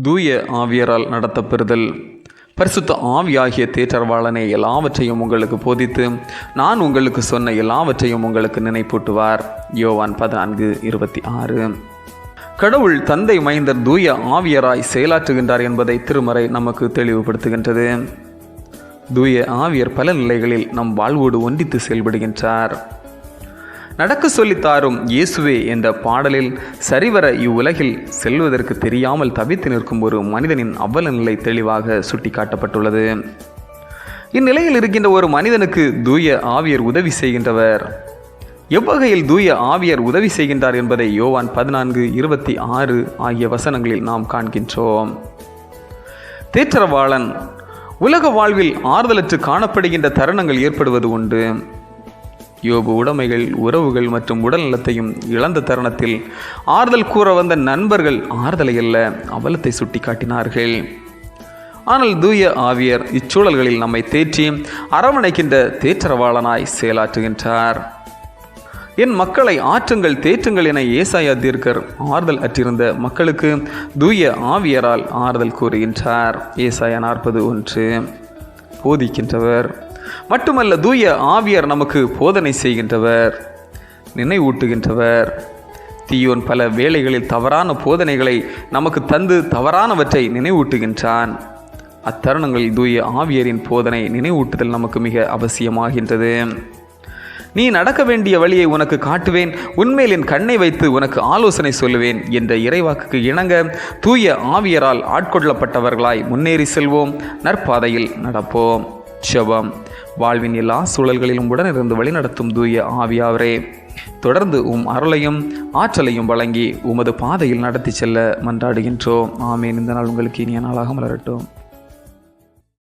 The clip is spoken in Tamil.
தூய ஆவியரால் நடத்தப்பெறுதல். பரிசுத்த ஆவியாகிய தேற்றர்வாளனை எல்லாவற்றையும் உங்களுக்கு போதித்து நான் உங்களுக்கு சொன்ன எல்லாவற்றையும் உங்களுக்கு நினைப்பூட்டுவார். யோவான் பதினான்கு இருபத்தி ஆறு. கடவுள் தந்தை மைந்தர் தூய ஆவியராய் செயலாற்றுகின்றார் என்பதை திருமறை நமக்கு தெளிவுபடுத்துகின்றது. தூய ஆவியர் பல நிலைகளில் நம் வாழ்வோடு ஒன்றித்து செயல்படுகின்றார். நடக்க சொல்லித்தாரும் இயேசுவே என்ற பாடலில் சரிவர இவ்வுலகில் செல்வதற்கு தெரியாமல் தவித்து நிற்கும் ஒரு மனிதனின் அவ்வல நிலை தெளிவாக சுட்டிக்காட்டப்பட்டுள்ளது. இந்நிலையில் இருக்கின்ற ஒரு மனிதனுக்கு தூய ஆவியர் உதவி செய்கின்றவர். எவ்வகையில் தூய ஆவியர் உதவி செய்கின்றார் என்பதை யோவான் பதினான்கு இருபத்தி ஆறு ஆகிய வசனங்களில் நாம் காண்கின்றோம். தேற்றரவாளன் உலக வாழ்வில் ஆறுதலற்று காணப்படுகின்ற தருணங்கள் ஏற்படுவது உண்டு. யோபு உடைமைகள் உறவுகள் மற்றும் உடல் நலத்தையும் இழந்த தருணத்தில் ஆறுதல் கூற வந்த நண்பர்கள் ஆறுதலை அல்ல அவலத்தை சுட்டிக்காட்டினார்கள். ஆனால் தூய ஆவியர் இச்சூழல்களில் நம்மை தேற்றி அரவணைக்கின்ற தேற்றரவாளனாய் செயலாற்றுகின்றார். என் மக்களை ஆற்றுங்கள் தேற்றுங்கள் என ஏசாயா தீர்க்கர் ஆறுதல் அற்றிருந்த மக்களுக்கு தூய ஆவியரால் ஆறுதல் கூறுகின்றார். ஏசாயா நாற்பது ஒன்று. போதிக்கின்றவர். மட்டுமல்ல தூய ஆவியர் நமக்கு போதனை செய்கின்றவர் நினைவூட்டுகின்றவர். தீயோன் பல வேளைகளில் தவறான போதனைகளை நமக்கு தந்து தவறானவற்றை நினைவூட்டுகின்றான். அத்தருணங்களில் தூய ஆவியரின் போதனை நினைவூட்டுதல் நமக்கு மிக அவசியமாகின்றது. நீ நடக்க வேண்டிய வழியை உனக்கு காட்டுவேன் உண்மையில் என் கண்ணை வைத்து உனக்கு ஆலோசனை சொல்லுவேன் என்ற இறைவாக்குக்கு இணங்க தூய ஆவியரால் ஆட்கொள்ளப்பட்டவர்களாய் முன்னேறி செல்வோம் நற்பாதையில் நடப்போம். செபம் வாழ்வின் எல்லா சூழல்களிலும் உடனிருந்து வழிநடத்தும் தூய ஆவியாவரே. தொடர்ந்து உம் அருளையும் ஆற்றலையும் வழங்கி உமது பாதையில் நடத்தி செல்ல மன்றாடுகின்றோம். ஆமேன். இந்த நாள் உங்களுக்கு இனிய நாளாக மலரட்டும்.